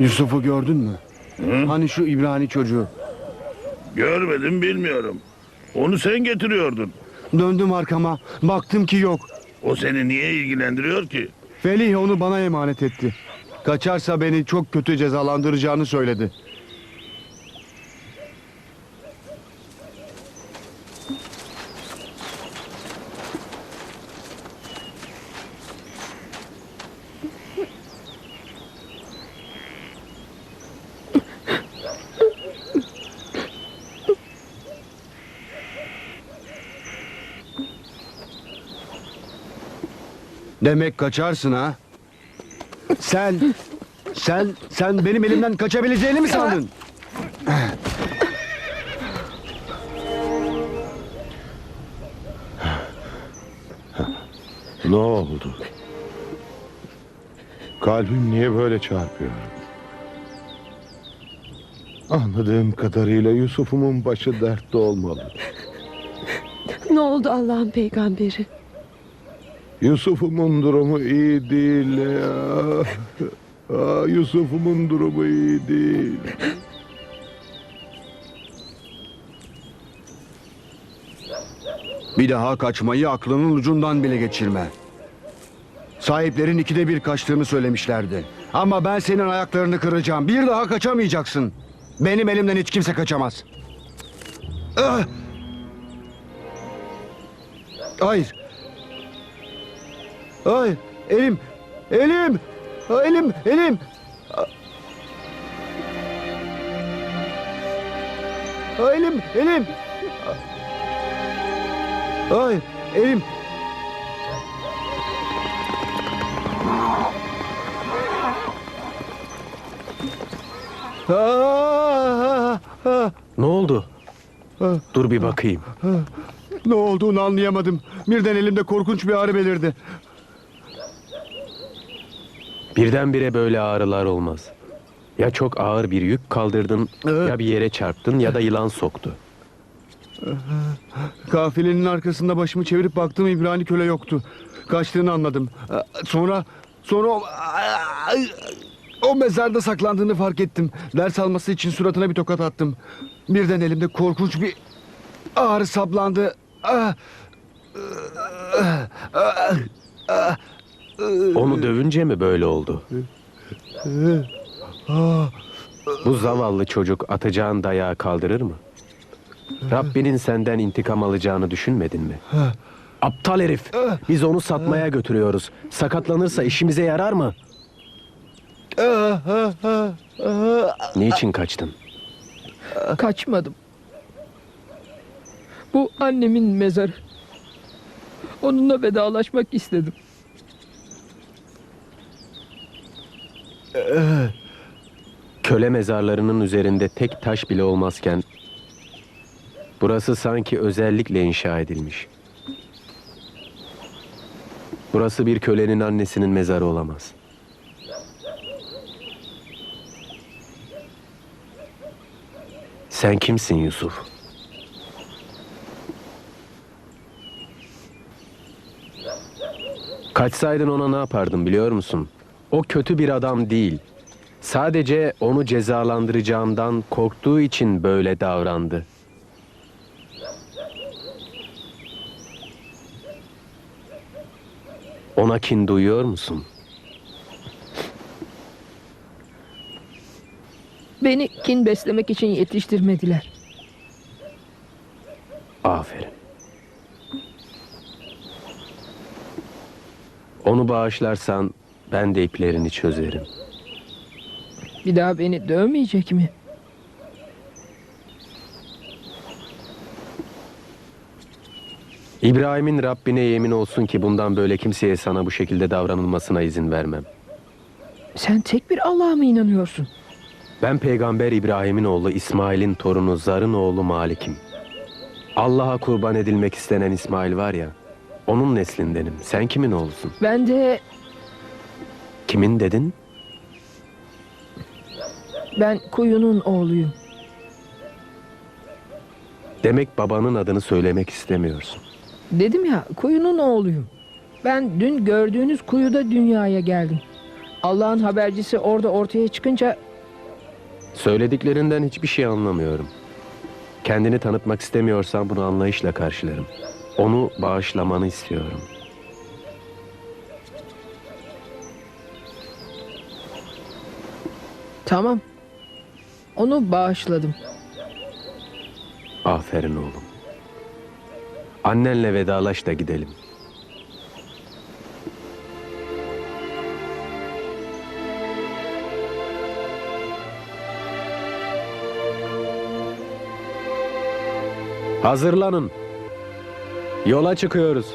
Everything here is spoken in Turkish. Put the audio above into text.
Yusuf'u gördün mü? Hani şu İbrani çocuğu. Görmedim bilmiyorum. Onu sen getiriyordun. Döndüm arkama. Baktım ki yok. O seni niye ilgilendiriyor ki? Felih onu bana emanet etti. Kaçarsa beni çok kötü cezalandıracağını söyledi. Demek kaçarsın ha? Sen, sen, sen benim elimden kaçabileceğini mi sandın? Ne oldu? Kalbim niye böyle çarpıyor? Anladığım kadarıyla Yusuf'umun başı dertte olmalı. Ne oldu Allah'ın peygamberi? Yusuf'umun durumu iyi değil ya. Aa, Yusuf'umun durumu iyi değil. Bir daha kaçmayı aklının ucundan bile geçirme. Sahiplerin ikide bir kaçtığını söylemişlerdi. Ama ben senin ayaklarını kıracağım. Bir daha kaçamayacaksın. Benim elimden hiç kimse kaçamaz. Ah! Hayır. Hayır. Elim. Elim. Elim. Elim. Ah, Elim. Elim. Ay elim. Aa, aa, Ne oldu? Dur bir bakayım. Ne olduğunu anlayamadım. Birden elimde korkunç bir ağrı belirdi. Birdenbire böyle ağrılar olmaz. Ya çok ağır bir yük kaldırdın, ya bir yere çarptın ya da yılan soktu. Kafilenin arkasında başımı çevirip baktım İbrani köle yoktu. Kaçtığını anladım. Sonra sonra o, o mezarda saklandığını fark ettim. Ders alması için suratına bir tokat attım. Birden elimde korkunç bir ağrı saplandı. Ah! Onu dövünce mi böyle oldu? Bu zavallı çocuk atacağın dayağı kaldırır mı? Rabbinin senden intikam alacağını düşünmedin mi? Aptal herif. Biz onu satmaya götürüyoruz. Sakatlanırsa işimize yarar mı? Niçin kaçtın? Kaçmadım. Bu annemin mezarı. Onunla vedalaşmak istedim. Köle mezarlarının üzerinde tek taş bile olmazken burası sanki özellikle inşa edilmiş. Burası bir kölenin annesinin mezarı olamaz. Sen kimsin Yusuf? Kaçsaydın ona ne yapardın biliyor musun? O kötü bir adam değil. Sadece onu cezalandıracağımdan korktuğu için böyle davrandı. Ona kin duyuyor musun? Beni kin beslemek için yetiştirmediler. Aferin. Onu bağışlarsan ben de iplerini çözerim. Bir daha beni dövmeyecek mi? İbrahim'in Rabbine yemin olsun ki bundan böyle kimseye sana bu şekilde davranılmasına izin vermem. Sen tek bir Allah'a mı inanıyorsun? Ben peygamber İbrahim'in oğlu İsmail'in torunu Zar'ın oğlu Malik'im. Allah'a kurban edilmek istenen İsmail var ya, onun neslindenim. Sen kimin oğlusun? Ben de Kimin dedin? ben kuyunun oğluyum. Demek babanın adını söylemek istemiyorsun. Dedim ya kuyunun oğluyum. Ben dün gördüğünüz kuyuda dünyaya geldim. Allah'ın habercisi orada ortaya çıkınca Söylediklerinden hiçbir şey anlamıyorum. Kendini tanıtmak istemiyorsan bunu anlayışla karşılarım. Onu bağışlamanı istiyorum. Tamam. Onu bağışladım. Aferin oğlum. Annenle vedalaş da gidelim. Hazırlanın. Yola çıkıyoruz.